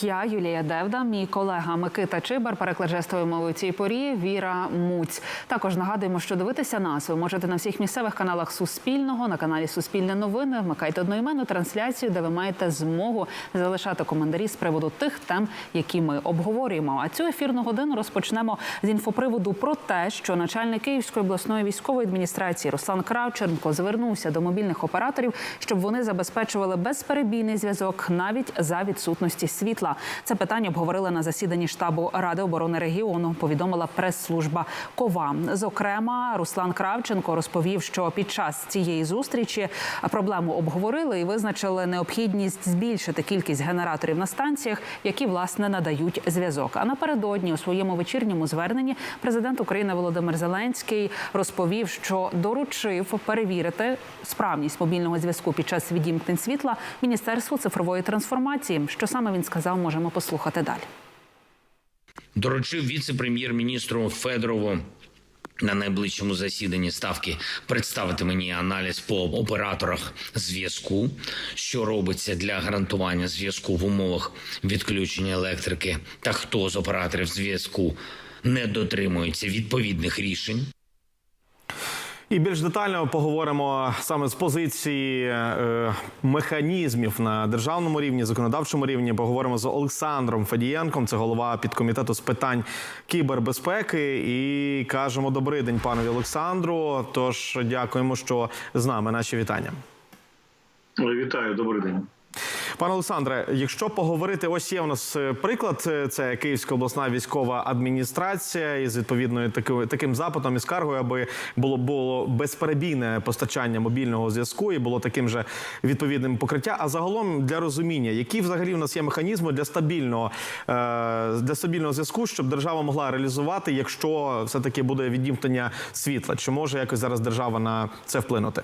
Я Юлія Девда, мій колега Микита Чибар, переклад жестовою мовою цієї порі Віра Муць. Також нагадуємо, що дивитися нас ви можете на всіх місцевих каналах Суспільного, на каналі Суспільне новини. Вмикайте одноіменну трансляцію, де ви маєте змогу залишати коментарі з приводу тих тем, які ми обговорюємо. А цю ефірну годину розпочнемо з інфоприводу про те, що начальник Київської обласної військової адміністрації Руслан Кравченко звернувся до мобільних операторів, щоб вони забезпечували безперебійний зв'язок навіть за відсутності світла. Це питання обговорили на засіданні штабу Ради оборони регіону. Повідомила прес-служба Кова. Зокрема, Руслан Кравченко розповів, що під час цієї зустрічі проблему обговорили і визначили необхідність збільшити кількість генераторів на станціях, які власне надають зв'язок. А напередодні у своєму вечірньому зверненні президент України Володимир Зеленський розповів, що доручив перевірити справність мобільного зв'язку під час відімкнень світла Міністерству цифрової трансформації. Що саме він сказав, можемо послухати далі. Доручив віце-прем'єр-міністру Федорову на найближчому засіданні ставки представити мені аналіз по операторах зв'язку, що робиться для гарантування зв'язку в умовах відключення електрики, та хто з операторів зв'язку не дотримується відповідних рішень. І більш детально поговоримо саме з позиції е, механізмів на державному рівні, законодавчому рівні. Поговоримо з Олександром Федієнком, це голова підкомітету з питань кібербезпеки. І кажемо добрий день, панові Олександру. Тож дякуємо, що з нами. Наші вітання. Вітаю, добрий день. Пане Олександре, якщо поговорити, ось є у нас е, приклад. е, Це Київська обласна військова адміністрація із відповідною таки- таким запитом і скаргою, аби було було безперебійне постачання мобільного зв'язку і було таким же відповідним покриття. А загалом для розуміння, які взагалі у нас є механізми для стабільного е, для стабільного зв'язку, щоб держава могла реалізувати, якщо все таки буде відімкнення світла, чи може якось зараз держава на це вплинути?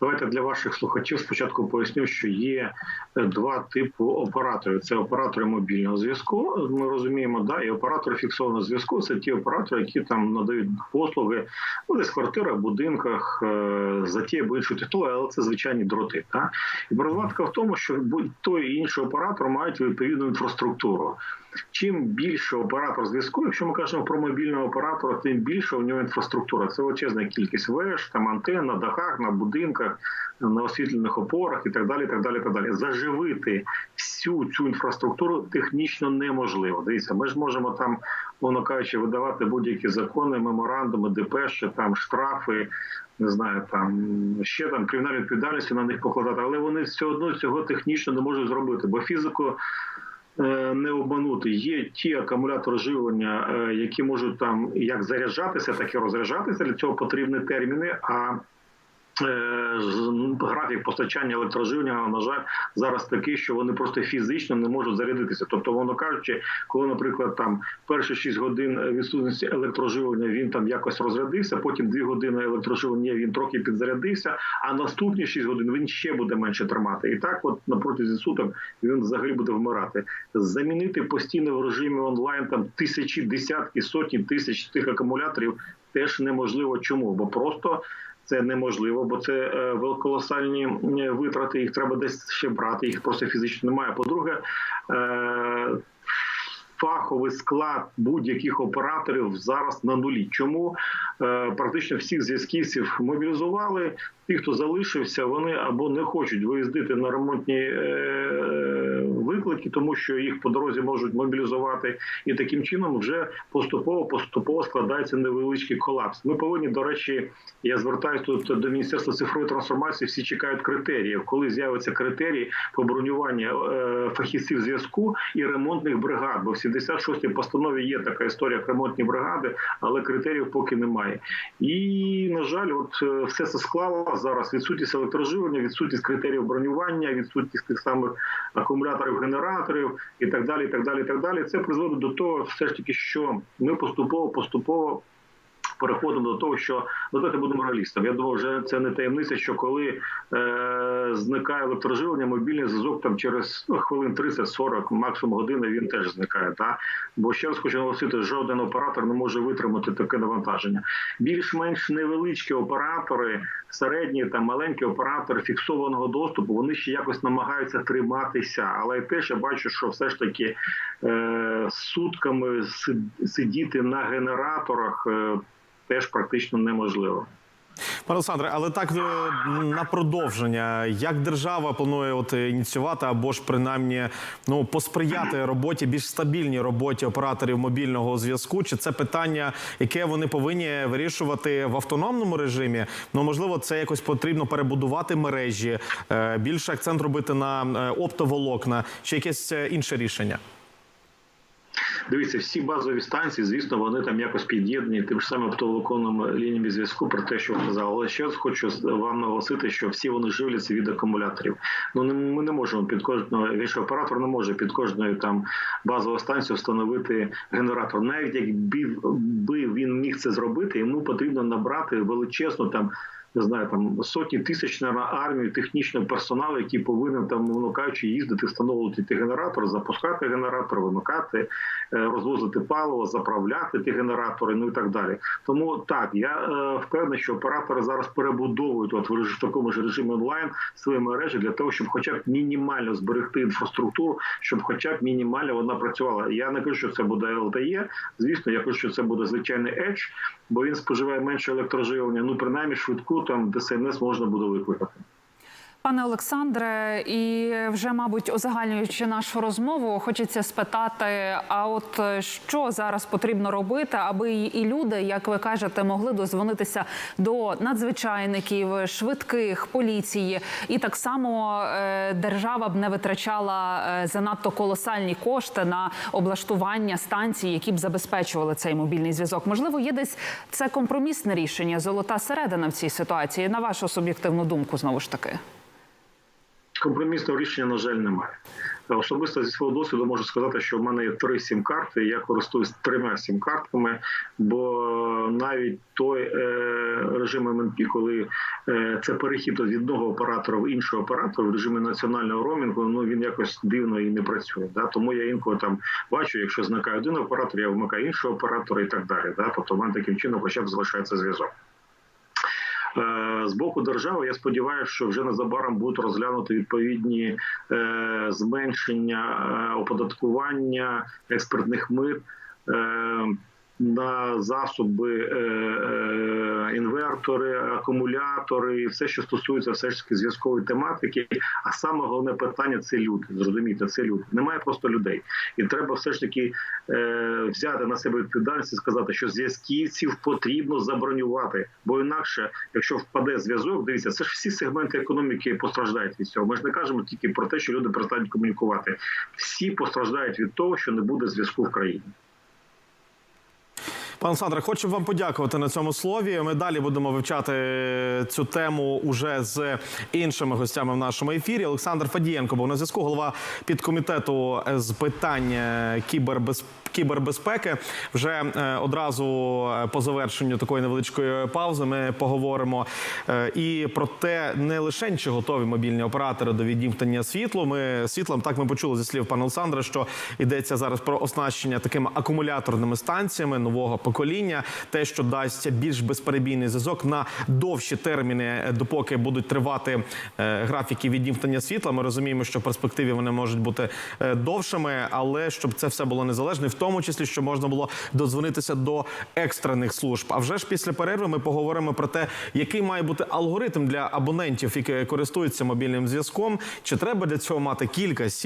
Давайте для ваших слухачів спочатку поясню, що є е, два типи операторів: це оператори мобільного зв'язку. Ми розуміємо, да, і оператори фіксованого зв'язку це ті оператори, які там надають послуги ну, десь в квартирах, будинках е, за ті або іншою технологією, але це звичайні дроти. Да? І проблематика в тому, що будь-той інший оператор мають відповідну інфраструктуру. Чим більше оператор зв'язку, якщо ми кажемо про мобільного оператора, тим більше у нього інфраструктура. Це величезна кількість веж, там антенн на дахах, на будинках, на освітлених опорах і так далі. так далі, так далі. Заживити всю цю інфраструктуру технічно неможливо. Дивіться, ми ж можемо там, воно кажучи, видавати будь-які закони, меморандуми, депеші, там штрафи. Не знаю, там ще там кримінальну відповідальність на них покладати, але вони все одно цього технічно не можуть зробити, бо фізику е, не обманути. Є ті акумулятори живлення, е, які можуть там як заряджатися, так і розряджатися. Для цього потрібні терміни. А графік постачання електроживлення, на жаль, зараз такий, що вони просто фізично не можуть зарядитися. Тобто, воно кажучи, коли, наприклад, там перші 6 годин відсутності електроживлення він там якось розрядився, потім 2 години електроживлення він трохи підзарядився, а наступні 6 годин він ще буде менше тримати. І так, от на протязі суток він взагалі буде вмирати. Замінити постійно в режимі онлайн там тисячі, десятки, сотні тисяч тих акумуляторів теж неможливо. Чому? Бо просто це неможливо, бо це е, колосальні е, витрати. Їх треба десь ще брати. Їх просто фізично немає. По-друге, е, фаховий склад будь-яких операторів зараз на нулі. Чому Е, практично всіх зв'язківців мобілізували? Ті, хто залишився, вони або не хочуть виїздити на ремонтні е, виклики, тому що їх по дорозі можуть мобілізувати, і таким чином вже поступово поступово складається невеличкий колапс. Ми повинні, до речі, я звертаюся тут до міністерства цифрової трансформації. Всі чекають критеріїв, коли з'являться критерії по бронюванню е, фахівців зв'язку і ремонтних бригад. Бо в 76-й постанові є така історія ремонтні бригади, але критеріїв поки немає. І на жаль, от е, все це склало зараз. Відсутність електроживлення, відсутність критеріїв бронювання, відсутність тих самих акумуляторів, генераторів і так далі. І так далі, і так далі. Це призводить до того, все ж таки, що ми поступово поступово переходимо до того, що ну давайте будемо реалістами. Я думаю, вже це не таємниця, що коли е, зникає електроживлення, мобільний зв'язок там через ну, хвилин 30-40, максимум години він теж зникає. Та? Бо ще раз хочу наголосити, жоден оператор не може витримати таке навантаження. Більш-менш невеличкі оператори, середні та маленькі оператори фіксованого доступу, вони ще якось намагаються триматися. Але теж я бачу, що все ж таки е, сутками сидіти на генераторах е, теж практично неможливо. Пане Олександре, але так е, на продовження, як держава планує от ініціювати або ж принаймні ну посприяти роботі більш стабільній роботі операторів мобільного зв'язку? Чи це питання, яке вони повинні вирішувати в автономному режимі? Ну можливо, це якось потрібно перебудувати мережі, е, більше акцент робити на е, оптоволокна, чи якесь інше рішення? Дивіться, всі базові станції, звісно, вони там якось під'єднані тим ж самим оптоволоконними лініями зв'язку про те, що казали. Але ще хочу вам наголосити, що всі вони живляться від акумуляторів. Ну ми не можемо під кожного вірніше, оператор не може під кожною там базовою станцією встановити генератор. Навіть якби він міг це зробити, йому потрібно набрати величезну там. Не знаю, там сотні тисяч на армію технічного персоналу, який повинен там, мовно кажучи, їздити, встановлювати ті генератори, запускати генератор, вимикати, е, розвозити паливо, заправляти ті генератори, ну і так далі. Тому так я е, впевнений, що оператори зараз перебудовують от в такому ж режимі онлайн свої мережі для того, щоб хоча б мінімально зберегти інфраструктуру, щоб хоча б мінімально вона працювала. Я не кажу, що це буде LTE, Звісно, я кажу, що це буде звичайний Edge, бо він споживає менше електроживлення. Ну принаймні швидку там ДСНС можна буде викликати. Пане Олександре, і вже, мабуть, узагальнюючи нашу розмову, хочеться спитати: а от е, що зараз потрібно робити, аби і люди, як ви кажете, могли дозвонитися до надзвичайників, швидких поліції, і так само е, держава б не витрачала е, занадто колосальні кошти на облаштування станцій, які б забезпечували цей мобільний зв'язок. Можливо, є десь це компромісне рішення, золота середина в цій ситуації. На вашу суб'єктивну думку, знову ж таки. Компромісного рішення, на жаль, немає. Особисто зі свого досвіду можу сказати, що в мене є три сім-карти. Я користуюсь трьома сім-картками, бо навіть той е, режим МНП, коли е, це перехід від одного оператора в іншого оператора в режимі національного роумінгу, ну він якось дивно і не працює. Да? Тому я інколи там бачу, якщо зникає один оператор, я вмикаю іншого оператора і так далі. Да? Тобто в мене таким чином, хоча б залишається зв'язок. Е, З боку держави я сподіваюся, що вже незабаром будуть розглянути відповідні е, зменшення е, оподаткування експертних мит на засоби, е, е, інвертори, акумулятори, все, що стосується все ж таки зв'язкової тематики. А саме головне питання це люди. Зрозумієте, це люди. Немає просто людей, і треба все ж таки е, взяти на себе відповідальність і сказати, що зв'язківців потрібно забронювати, бо інакше, якщо впаде зв'язок, дивіться, це ж всі сегменти економіки постраждають від цього. Ми ж не кажемо тільки про те, що люди перестануть комунікувати. Всі постраждають від того, що не буде зв'язку в країні. Пане Олександре, хочу вам подякувати на цьому слові. Ми далі будемо вивчати цю тему уже з іншими гостями в нашому ефірі. Олександр Фадієнко був на зв'язку, голова підкомітету з питань кібербез... кібербезпеки. Вже е, одразу е, по завершенню такої невеличкої паузи ми поговоримо е, і про те, не лише чи готові мобільні оператори до відімкнення світлу. Ми світлом так ми почули зі слів пана Олександра, що йдеться зараз про оснащення такими акумуляторними станціями нового покоління, те, що дасть більш безперебійний зв'язок на довші терміни, е, допоки будуть тривати е, графіки відімкнення світла. Ми розуміємо, що в перспективі вони можуть бути е, довшими, але щоб це все було незалежно, в тому числі, щоб можна було додзвонитися до екстрених служб. А вже ж після перерви ми поговоримо про те, який має бути алгоритм для абонентів, які користуються мобільним зв'язком. Чи треба для цього мати кілька сім